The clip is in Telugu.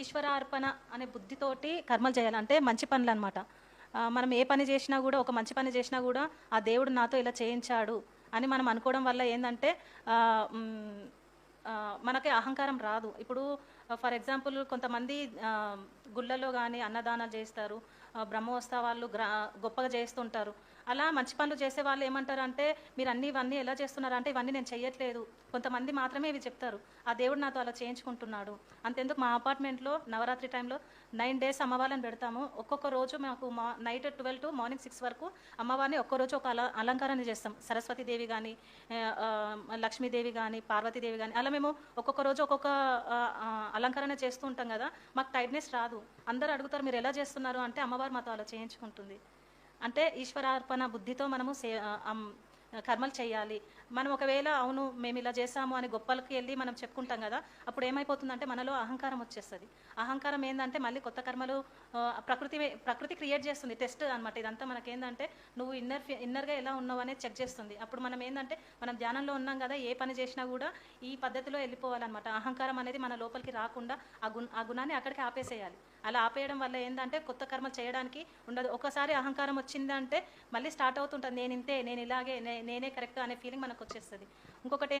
ఈశ్వర అర్పణ అనే బుద్ధితోటి కర్మలు చేయాలంటే మంచి పనులు అనమాట మనం ఏ పని చేసినా కూడా ఒక మంచి పని చేసినా కూడా ఆ దేవుడు నాతో ఇలా చేయించాడు అని మనం అనుకోవడం వల్ల ఏంటంటే మనకి అహంకారం రాదు. ఇప్పుడు ఫర్ ఎగ్జాంపుల్ కొంతమంది గుళ్ళలో గుళ్ళల్లో కానీ అన్నదానాలు చేస్తారు. బ్రహ్మోత్సవాలు గ్రా గొప్పగా చేస్తుంటారు. అలా మంచి పనులు చేసే వాళ్ళు ఏమంటారు అంటే మీరు అన్ని ఇవన్నీ ఎలా చేస్తున్నారు అంటే ఇవన్నీ నేను చేయట్లేదు కొంతమంది మాత్రమే ఇవి చెప్తారు. ఆ దేవుడు నాతో అలా చేయించుకుంటున్నాడు. అంతెందుకు మా అపార్ట్మెంట్లో నవరాత్రి టైంలో నైన్ డేస్ అమ్మవారిని పెడతాము. ఒక్కొక్క రోజు మాకు మా night twelve to morning six వరకు అమ్మవారిని ఒక్కరోజు ఒక అల అలంకారాన్ని చేస్తాం. సరస్వతీదేవి కానీ లక్ష్మీదేవి కానీ పార్వతీదేవి కానీ అలా మేము ఒక్కొక్క రోజు ఒక్కొక్క అలంకరణ చేస్తూ ఉంటాం కదా. మాకు టైట్నెస్ రాదు. అందరూ అడుగుతారు మీరు ఎలా చేస్తున్నారు? అంటే అమ్మవారు మాతో అలా చేయించుకుంటుంది. అంటే ఈశ్వరార్పణ బుద్ధితో మనము సే కర్మలు చేయాలి. మనం ఒకవేళ అవును మేము ఇలా చేసాము అని గొప్పలకి వెళ్ళి మనం చెప్పుకుంటాం కదా అప్పుడు ఏమైపోతుందంటే మనలో అహంకారం వచ్చేస్తుంది. అహంకారం ఏంటంటే మళ్ళీ కొత్త కర్మలు ప్రకృతి ప్రకృతి క్రియేట్ చేస్తుంది టెస్ట్ అనమాట ఇదంతా మనకేందంటే నువ్వు ఇన్నర్ ఇన్నర్గా ఎలా ఉన్నావు అనేది చెక్ చేస్తుంది. అప్పుడు మనం ఏంటంటే మనం ధ్యానంలో ఉన్నాం కదా ఏ పని చేసినా కూడా ఈ పద్ధతిలో వెళ్ళిపోవాలన్నమాట. అహంకారం అనేది మన లోపలికి రాకుండా ఆ గుణ ఆ గుణాన్ని అక్కడికి ఆపేసేయాలి. అలా ఆపేయడం వల్ల ఏంటంటే కొత్త కర్మలు చేయడానికి ఉండదు. ఒకసారి అహంకారం వచ్చిందంటే మళ్ళీ స్టార్ట్ అవుతుంటుంది. నేను ఇంతే నేను ఇలాగే నే- నేనే కరెక్ట్ అనే ఫీలింగ్ మనకు వచ్చేస్తుంది ఇంకొకటి